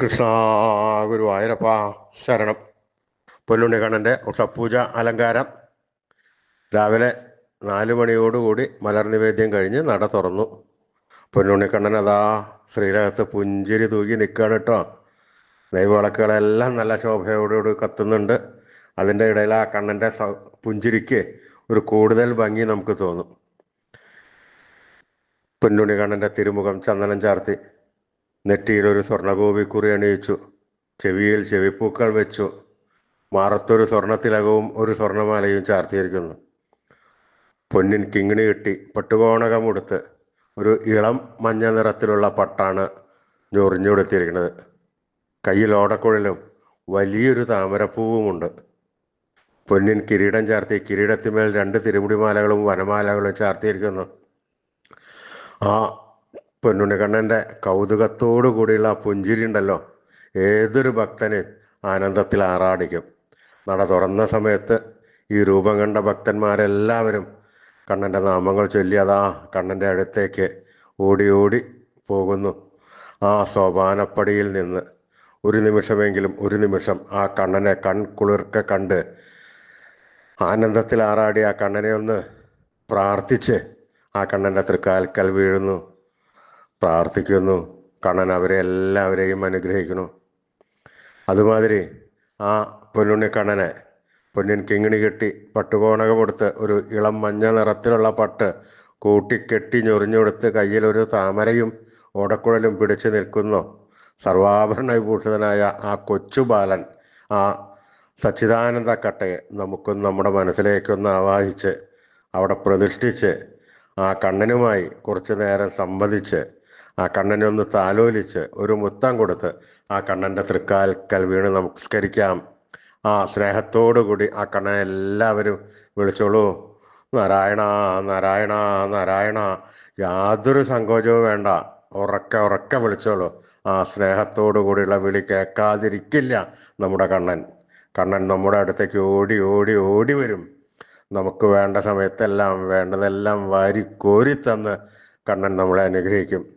കൃഷ്ണ ഗുരുവായൂരപ്പ ശരണം. പൊന്നുണ്ണിക്കണ്ണന്റെ ഉഷപ്പൂജ അലങ്കാരം. രാവിലെ നാല് മണിയോടുകൂടി മലർ നിവേദ്യം കഴിഞ്ഞ് നട തുറന്നു. പൊന്നുണ്ണിക്കണ്ണൻ അതാ ശ്രീരകത്ത് പുഞ്ചിരി തൂക്കി നിൽക്കുകയാണ് കേട്ടോ. ദൈവവിളക്കുകളെല്ലാം നല്ല ശോഭയോടുകൂടി കത്തുന്നുണ്ട്. അതിന്റെ ഇടയിൽ ആ കണ്ണന്റെ പുഞ്ചിരിക്ക് ഒരു കൂടുതൽ ഭംഗി നമുക്ക് തോന്നും. പൊന്നുണ്ണിക്കണ്ണന്റെ തിരുമുഖം ചന്ദനം ചാർത്തി. നെറ്റിയിൽ ഒരു സ്വർണഗോപിക്കുറി അണിയിച്ചു. ചെവിയിൽ ചെവിപ്പൂക്കൾ വെച്ചു. മാറത്തൊരു സ്വർണത്തിലകവും ഒരു സ്വർണമാലയും ചാർത്തിയിരിക്കുന്നു. പൊന്നിൻ കിങ്ങിണി കെട്ടി പട്ടുകോണകമുടുത്ത് ഒരു ഇളം മഞ്ഞ നിറത്തിലുള്ള പട്ടാണ് ഞൊറിഞ്ഞുകൊടുത്തിരിക്കുന്നത്. കയ്യിൽ ഓടക്കുഴലും വലിയൊരു താമരപ്പൂവുമുണ്ട്. പൊന്നിൻ കിരീടം ചാർത്തി കിരീടത്തിന്മേൽ രണ്ട് തിരുമുടിമാലകളും വനമാലകളും ചാർത്തിയിരിക്കുന്നു. ആ പൊന്നുണ്ണിക്കണ്ണന്റെ കൗതുകത്തോടു കൂടിയുള്ള പുഞ്ചിരി ഉണ്ടല്ലോ. ഏതൊരു ഭക്തന് ആനന്ദത്തിൽ ആറാടിക്കും. നട തുറന്ന സമയത്ത് ഈ രൂപം കണ്ട ഭക്തന്മാരെല്ലാവരും കണ്ണന്റെ നാമങ്ങൾ ചൊല്ലി അതാ കണ്ണന്റെ അടുത്തേക്ക് ഓടി ഓടി പോകുന്നു. ആ സോപാനപ്പടിയിൽ നിന്ന് ഒരു നിമിഷമെങ്കിലും ഒരു നിമിഷം ആ കണ്ണനെ കൺകുളിർക്കെ കണ്ട് ആനന്ദത്തിൽ ആറാടി ആ കണ്ണനെ ഒന്ന് പ്രാർത്ഥിച്ച് ആ കണ്ണന്റെ തൃക്കാൽക്കൽ വീഴുന്നു. പ്രാർത്ഥിക്കുന്നു. കണ്ണൻ അവരെ എല്ലാവരെയും അനുഗ്രഹിക്കുന്നു. അതുമാതിരി ആ പൊന്നുണ്ണി കണ്ണനെ പൊന്നിൻ കിങ്ങിണി കെട്ടി പട്ടുകോണകമെടുത്ത് ഒരു ഇളം മഞ്ഞ നിറത്തിലുള്ള പട്ട് കൂട്ടിക്കെട്ടി ഞൊറിഞ്ഞുകൊടുത്ത് കയ്യിലൊരു താമരയും ഓടക്കുഴലും പിടിച്ചു നിൽക്കുന്നു. സർവാഭരണ വിഭൂഷിതനായ ആ കൊച്ചു ബാലൻ ആ സച്ചിദാനന്ദ കട്ടയെ നമുക്കും നമ്മുടെ മനസ്സിലേക്കൊന്ന് ആവാഹിച്ച് അവിടെ പ്രതിഷ്ഠിച്ച് ആ കണ്ണനുമായി കുറച്ചു നേരം സംവദിച്ച് ആ കണ്ണനെ ഒന്ന് താലോലിച്ച് ഒരു മുത്തം കൊടുത്ത് ആ കണ്ണന്റെ തൃക്കാൽക്കൽ വീണ് നമസ്കരിക്കാം. ആ സ്നേഹത്തോടു കൂടി ആ കണ്ണനെ എല്ലാവരും വിളിച്ചോളൂ. നാരായണ നാരായണ നാരായണ. യാതൊരു സങ്കോചവും വേണ്ട. ഉറക്ക ഉറക്ക വിളിച്ചോളൂ. ആ സ്നേഹത്തോടു കൂടിയുള്ള വിളി കേൾക്കാതിരിക്കില്ല നമ്മുടെ കണ്ണൻ. കണ്ണൻ നമ്മുടെ അടുത്തേക്ക് ഓടി ഓടി ഓടി വരും. നമുക്ക് വേണ്ട സമയത്തെല്ലാം വേണ്ടതെല്ലാം വാരി കോരി തന്ന് കണ്ണൻ നമ്മളെ അനുഗ്രഹിക്കും.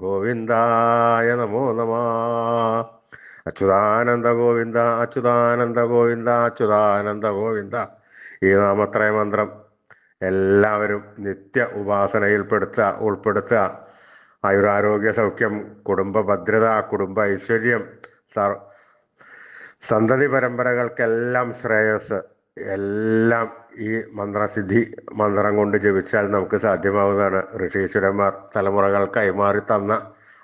ഗോവിന്ദായ നമോ നമ. അച്യുതാനന്ദ ഗോവിന്ദ അച്യുതാനന്ദ ഗോവിന്ദ അച്യുതാനന്ദ ഗോവിന്ദ. ഈ നാമത്രയ മന്ത്രം എല്ലാവരും നിത്യ ഉപാസനയിൽപ്പെടുത്തുക ഉൾപ്പെടുത്തുക. ആയുരാരോഗ്യ സൗഖ്യം കുടുംബ ഭദ്രത കുടുംബ ഐശ്വര്യം സന്തതി പരമ്പരകൾക്കെല്ലാം ശ്രേയസ്. എല്ലാം ഈ മന്ത്രസിദ്ധി മന്ത്രം കൊണ്ട് ജപിച്ചാൽ നമുക്ക് സാധ്യമാവുന്നതാണ്. ഋഷീശ്വരന്മാർ തലമുറകൾ കൈമാറി തന്ന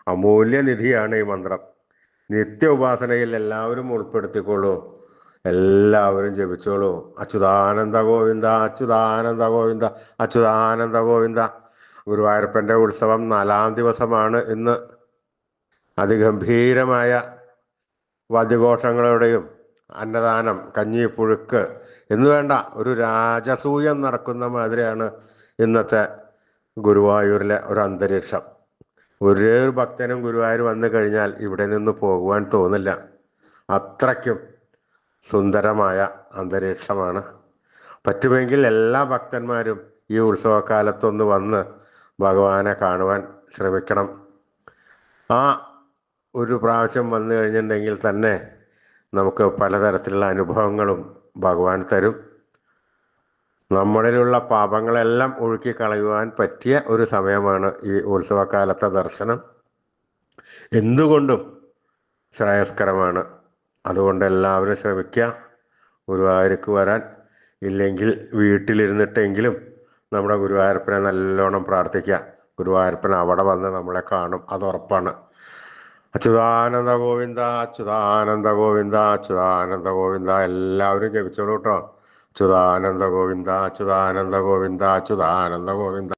അമൂല്യ നിധിയാണ് ഈ മന്ത്രം. നിത്യ ഉപാസനയിൽ എല്ലാവരും ഉൾപ്പെടുത്തിക്കോളൂ എല്ലാവരും ജപിച്ചോളൂ. അച്യുതാനന്ദ ഗോവിന്ദ അച്യുതാനന്ദ ഗോവിന്ദ അച്യുതാനന്ദ ഗോവിന്ദ. ഗുരുവായൂരപ്പന്റെ ഉത്സവം നാലാം ദിവസമാണ്. ഇന്ന് അതിഗംഭീരമായ വാദ്യഘോഷങ്ങളുടെയും അന്നദാനം കഞ്ഞി പുഴുക്ക് എന്ന് വേണ്ട ഒരു രാജസൂയം നടക്കുന്ന മാതിരിയാണ് ഇന്നത്തെ ഗുരുവായൂരിലെ ഒരു അന്തരീക്ഷം. ഒരേ ഒരു ഭക്തനും ഗുരുവായൂർ വന്നു കഴിഞ്ഞാൽ ഇവിടെ നിന്ന് പോകുവാൻ തോന്നില്ല. അത്രയ്ക്കും സുന്ദരമായ അന്തരീക്ഷമാണ്. പറ്റുമെങ്കിൽ എല്ലാ ഭക്തന്മാരും ഈ ഉത്സവകാലത്തൊന്ന് വന്ന് ഭഗവാനെ കാണുവാൻ ശ്രമിക്കണം. ആ ഒരു പ്രാവശ്യം വന്നു കഴിഞ്ഞിട്ടുണ്ടെങ്കിൽ തന്നെ നമുക്ക് പലതരത്തിലുള്ള അനുഭവങ്ങളും ഭഗവാൻ തരും. നമ്മളിലുള്ള പാപങ്ങളെല്ലാം ഒഴുക്കി കളയുവാൻ പറ്റിയ ഒരു സമയമാണ് ഈ ഉത്സവകാലത്തെ ദർശനം. എന്തുകൊണ്ടും ശ്രേയസ്കരമാണ്. അതുകൊണ്ട് എല്ലാവരും ശ്രമിക്കുക ഗുരുവായൂർക്ക് വരാൻ. ഇല്ലെങ്കിൽ വീട്ടിലിരുന്നിട്ടെങ്കിലും നമ്മുടെ ഗുരുവായൂരപ്പനെ നല്ലോണം പ്രാർത്ഥിക്കുക ഗുരുവായൂരപ്പൻ അവിടെ വന്ന് നമ്മളെ കാണും. അത് ഉറപ്പാണ്. അച്യുതാനന്ദ ഗോവിന്ദ അച്യുതാനന്ദ ഗോവിന്ദ അച്യുതാനന്ദ ഗോവിന്ദ. എല്ലാവരും ജപിച്ചോളൂ കേട്ടോ അച്യുതാനന്ദ ഗോവിന്ദ അച്യുതാനന്ദ ഗോവിന്ദ അച്യുതാനന്ദ ഗോവിന്ദ.